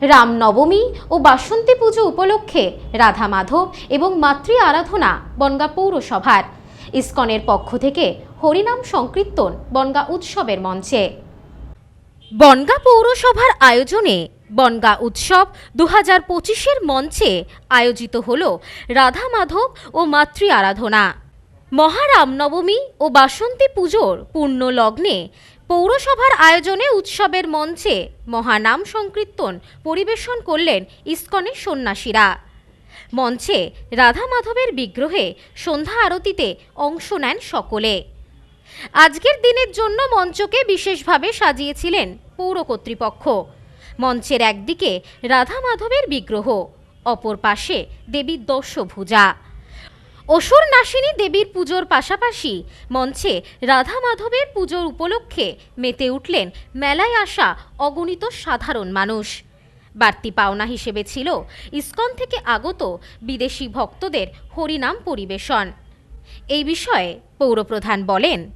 রামনবমী ও বাসন্তী পুজো উপলক্ষে রাধা মাধব এবং মাতৃ আরাধনা বনগা পৌরসভার। ইস্কনের পক্ষ থেকে হরিনাম সংকীর্তন বনগা উৎসবের মঞ্চে। বনগা পৌরসভার আয়োজনে বনগা উৎসব দু হাজার পঁচিশের মঞ্চে আয়োজিত হল রাধা মাধব ও মাতৃ আরাধনা। মহারামনবমী ও বাসন্তী পুজোর পূর্ণ লগ্নে পৌরসভার আয়োজনে উৎসবের মঞ্চে মহানাম সংকীর্তন পরিবেশন করলেন ইস্কনের সন্ন্যাসীরা। মঞ্চে রাধা মাধবের বিগ্রহে সন্ধ্যা আরতিতে অংশ নেন সকলে। আজকের দিনের জন্য মঞ্চকে বিশেষভাবে সাজিয়েছিলেন পৌর কর্তৃপক্ষ। মঞ্চের একদিকে রাধা মাধবের বিগ্রহ, অপর পাশে দেবীর দর্শভূজা অসুর নাসিনী দেবীর পুজোর পাশাপাশি মঞ্চে রাধা মাধবের পুজোর উপলক্ষে মেতে উঠলেন মেলায় আসা অগণিত সাধারণ মানুষ। বাড়তি পাওনা হিসেবে ছিল ইস্কন থেকে আগত বিদেশি ভক্তদের হরিনাম পরিবেশন। এই বিষয়ে পৌরপ্রধান বলেন,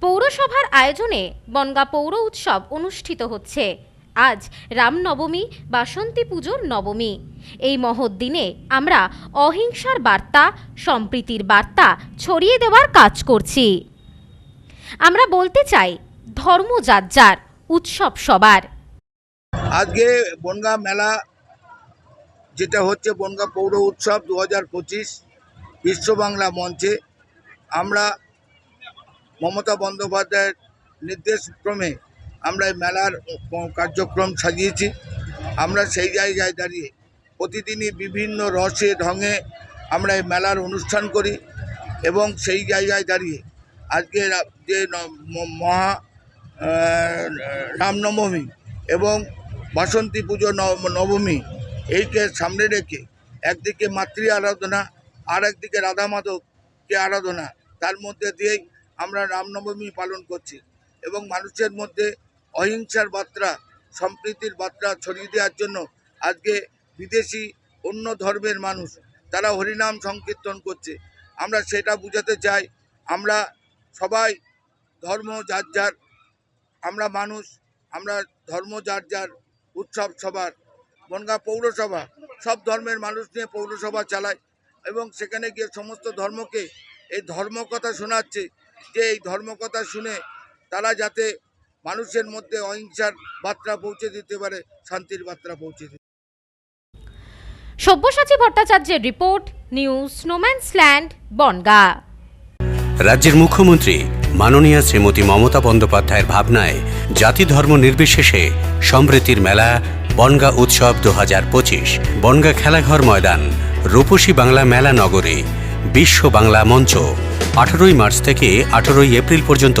পৌরসভার আয়োজনে বনগা পৌর উৎসব অনুষ্ঠিত হচ্ছে। আজ রামনবমী, বাসন্তী পুজোর নবমী। এই মহৎ দিনে আমরা অহিংসার বার্তা, সম্প্রীতির বার্তা ছড়িয়ে দেওয়ার কাজ করছি। আমরা বলতে চাই, ধর্ম যার যার, উৎসব সবার। আজকে বনগা মেলা, যেটা হচ্ছে বনগা পৌর উৎসব দু হাজার পঁচিশ বিশ্ব বাংলা মঞ্চে, আমরা মমতা বন্দ্যোপাধ্যায়ের নির্দেশক্রমে আমরা এই মেলার কার্যক্রম সাজিয়েছি। আমরা সেই জায়গায় দাঁড়িয়ে প্রতিদিনই বিভিন্ন রসে, ঢঙে আমরা এই মেলার অনুষ্ঠান করি এবং সেই জায়গায় দাঁড়িয়ে আজকে যে মহা রামনবমী এবং বাসন্তী পুজো নব- নবমী এইকে সামনে রেখে একদিকে মাতৃ আরাধনা আর একদিকে রাধা মাধবকে আরাধনা। তার মধ্যে দিয়েই আমরা রামনবমী পালন করছি এবং মানুষের মধ্যে অহিংসার বার্তা, সম্প্রীতির বার্তা ছড়িয়ে দেওয়ার জন্য আজকে বিদেশি অন্য ধর্মের মানুষ, তারা হরিনাম সংকীর্তন করছে। আমরা সেটা বুঝাতে চাই, আমরা সবাই ধর্ম যার যার, আমরা মানুষ, আমরা ধর্ম যার যার, উৎসব সবার, বনগাঁ পৌরসভা, সব ধর্মের মানুষ নিয়ে পৌরসভা চালায় এবং সেখানে গিয়ে সমস্ত ধর্মকে, এই ধর্মকথা শোনাচ্ছে, যে এই ধর্মকথা শুনে তারা যাতে মানুষের মধ্যে অহিংসার বার্তা পৌঁছে দিতে পারে শান্তির বার্তা পৌঁছে দিতে সব্যসাচী ভট্টাচার্যের রিপোর্ট নিউজ স্নোম্যান্সল্যান্ড বনগা। রাজ্যের মুখ্যমন্ত্রী মাননীয়া শ্রীমতী মমতা বন্দ্যোপাধ্যায়ের ভাবনায় জাতি ধর্ম নির্বিশেষে সম্প্রীতির মেলা বনগা উৎসব দু হাজার পঁচিশ বনগা খেলাঘর ময়দান রূপসী বাংলা মেলা নগরী বিশ্ব বাংলা মঞ্চ আঠারোই মার্চ থেকে আঠারোই এপ্রিল পর্যন্ত